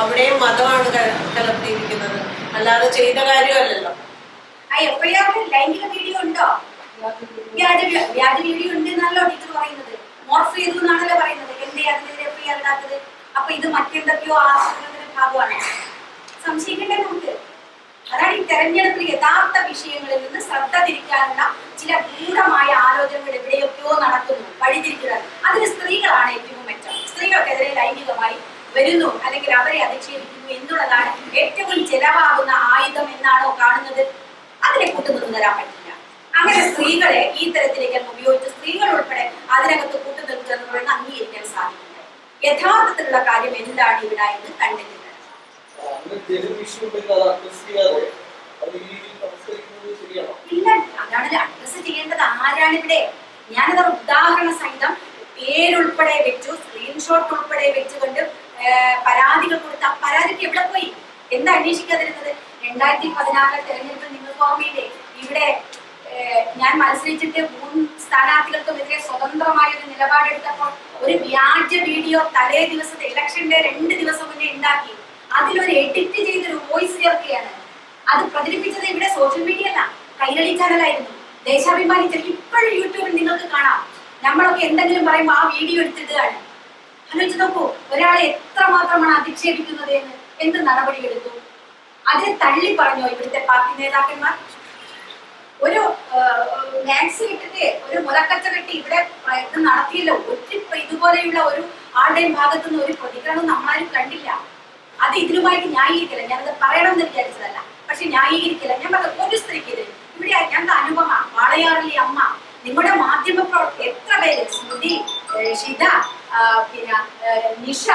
അവിടെയും മതമാണ് കലർത്തിയിരിക്കുന്നത്. അല്ലാതെ ചെയ്ത കാര്യമല്ലല്ലോ. വീഡിയോ ഉണ്ടോ? വീഡിയോ മോർഫ് പറയുന്നത്. ഇത് യഥാർത്ഥ വിഷയങ്ങളിൽ നിന്ന് ശ്രദ്ധ തിരിക്കാനുള്ള ചില ഗൂഢമായ ആലോചനകൾ എവിടെയൊക്കെയോ നടക്കുന്നു വഴിതിരിക്കുന്നത്. അതിന് സ്ത്രീകളാണ് ഏറ്റവും വരുന്നു അല്ലെങ്കിൽ അവരെ അധിക്ഷേപിക്കുന്നു എന്നുള്ളതാണ് ഏറ്റവും ചെലവാകുന്ന ആയുധം എന്നാണോ കാണുന്നത്? അതിനെ കൂട്ടുനിന്ന് തരാൻ പറ്റില്ല. അങ്ങനെ സ്ത്രീകളെ ഈ തരത്തിലേക്ക് ഉപയോഗിച്ച് സ്ത്രീകൾ ഉൾപ്പെടെ അതിനകത്ത് കൂട്ടുനിൽക്കുക എന്ന് പറയുന്നത് അംഗീകരിക്കാൻ സാധിക്കില്ല. യഥാർത്ഥത്തിലുള്ള കാര്യം എന്താണ് ഇവിടെ എന്ന് കണ്ടെത്തുന്നത് ഇല്ല അതാണ് അഡ്രസ് ചെയ്യേണ്ടത്. ആരാണ് ഇവിടെ? ഞാനത് ഉദാഹരണ സഹിതം പേരുൾപ്പെടെ വെച്ചു സ്ക്രീൻഷോട്ട് ഉൾപ്പെടെ വെച്ചുകൊണ്ട് പരാതികൾ കൊടുത്ത പരാതിക്ക് എവിടെ പോയി? എന്താ അന്വേഷിക്കാതിരുന്നത്? രണ്ടായിരത്തി പതിനാറിലെ തെരഞ്ഞെടുപ്പിൽ നിങ്ങൾക്ക് ഓർമ്മയില്ലേ? ഇവിടെ ഞാൻ മത്സരിച്ചിട്ട് മൂന്ന് സ്ഥാനാർത്ഥികൾക്കുമെതിരെ സ്വതന്ത്രമായ ഒരു നിലപാടെടുത്തപ്പോൾ ഒരു വ്യാജ വീഡിയോ തലേ ദിവസത്തെ ഇലക്ഷന്റെ രണ്ട് ദിവസം മുന്നേ ഉണ്ടാക്കി. അതിലൊരു എഡിറ്റ് ചെയ്തൊരു വോയിസ് ചേർക്കുകയാണ്. അത് പ്രചരിപ്പിച്ചത് ഇവിടെ സോഷ്യൽ മീഡിയ അല്ല കൈരളി ചാനലായിരുന്നു ദേശാഭിമാനി ചാനൽ ഇപ്പോഴും യൂട്യൂബിൽ നിങ്ങൾക്ക് കാണാം. നമ്മളൊക്കെ എന്തെങ്കിലും പറയുമ്പോൾ ആ വീഡിയോ എടുത്തിടുകയാണ്. ആലോചിച്ച് നോക്കൂ ഒരാളെ എത്രമാത്രമാണ് അധിക്ഷേപിക്കുന്നത് എന്ന് എന്ത് നടപടിയെടുത്തു? അതിനെ തള്ളി പറഞ്ഞോ ഇവിടുത്തെ പാർട്ടി നേതാക്കന്മാർ? ഒരു മാക്സി ഇട്ടിട്ട് ഒരു മുലക്കച്ച കെട്ടി ഇവിടെ പ്രയത്നം നടത്തിയില്ല. ഒരു ഇതുപോലെയുള്ള ഒരു ആളുടെയും ഭാഗത്തു നിന്ന് ഒരു പ്രതികരണം നമ്മളാരും കണ്ടില്ല. അത് ഇതിനുമായിട്ട് ന്യായീകരിക്കില്ല. ഞാനത് പറയണമെന്ന് വിചാരിച്ചതല്ല. പക്ഷെ ന്യായീകരിക്കില്ല. ഞാൻ പറഞ്ഞ ഒരു സ്ത്രീക്ക് ഇത് ഇവിടെ ഞാൻ അനുപമ വാളയാറിലെ അമ്മ നിങ്ങളുടെ മാധ്യമ പ്രവർത്തകർ എത്ര പേര്? സ്മൃതി ഷിത പിന്നെ നിഷ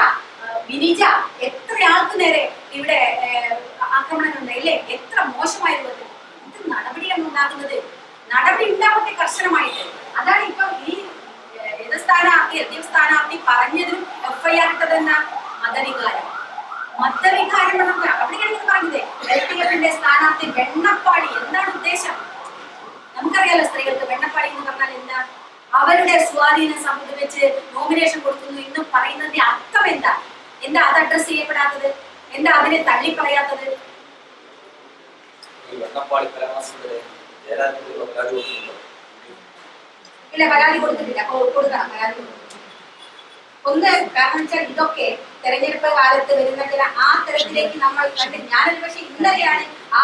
വിനിജ എത്ര ആൾക്ക് നേരെ ഇവിടെ ആക്രമണങ്ങൾ ഉണ്ടായില്ലേ എത്ര മോശമായ രൂപത്തിൽ. ഇത് നടപടിയാണ് ഉണ്ടാകുന്നത്? നടപടി ഉണ്ടാവട്ടെ കർശനമായിട്ട്. അതാണ് ഇപ്പൊ ഈ ഏത് സ്ഥാനാർത്ഥി എൽ എഫ് സ്ഥാനാർത്ഥി പറഞ്ഞതിനും എഫ്ഐആർ ഇട്ടത് എന്നാ മതവികാരം മതവികാരം എന്നൊക്കെ അവിടെയാണ് പറഞ്ഞത് എൽ ഡി എഫിന്റെ സ്ഥാനാർത്ഥി വെണ്ണപ്പാടി. എന്താണ് ഉദ്ദേശം? നമുക്കറിയാലോ സ്ത്രീകൾക്ക് വെണ്ണപ്പാടി എന്ന് പറഞ്ഞാൽ എന്താ അവരുടെ സ്വാധീനം സംബന്ധിച്ച് വെച്ച് നോമിനേഷൻ കൊടുക്കുന്നു എന്ന് പറയുന്നതിന്റെ അർത്ഥം എന്താ? എന്താ അത് അഡ്രസ് ചെയ്യപ്പെടാത്തത്? എന്താ അതിനെ തള്ളി പറയാത്തത് ഇല്ല പരാതി കൊടുത്തിട്ടില്ല. കൊടുക്കണം പരാതി കൊടുക്കണം. ഒന്ന് കാരണം വെച്ചാൽ ഇതൊക്കെ തെരഞ്ഞെടുപ്പ് കാലത്ത് വരുന്ന ചില ആ തരത്തിലേക്ക് നമ്മൾ കണ്ട് ഞാനൊരു പക്ഷെ ഇന്നലെയാണ് ആ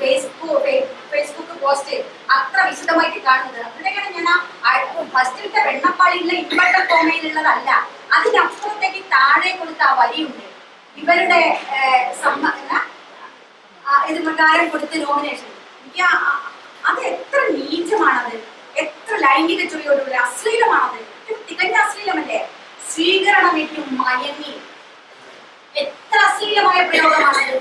ഫേസ്ബുക്ക് ഫേസ്ബുക്ക് പോസ്റ്റ് അത്ര വിശദമായിട്ട് കാണുന്നത്. അപ്പോഴേക്കാണ് ഞാൻ ആ ഫസ്റ്റിലത്തെ വെണ്ണപ്പാളിയിലെ ഇൻവെർട്ടർ കോമയിലുള്ളതല്ല. അതിനപ്പുറത്തേക്ക് താഴെ കൊടുത്ത ആ വരിയുണ്ട് ഇവരുടെ ഏഹ്, സമ്മ എന്നാ? ഇത് പ്രകാരം കൊടുത്ത നോമിനേഷൻ എനിക്ക് അത് എത്ര നീചമാണത്. എത്ര ലൈംഗിക ചൊറിയോടുകൂടി അശ്ലീലമാണത്. തികഞ്ഞ അശ്ലീലമല്ലേ? സ്വീകരണമേറ്റും മയങ്ങി എത്ര അശ്ലീലമായ പ്രയോഗമാണത്.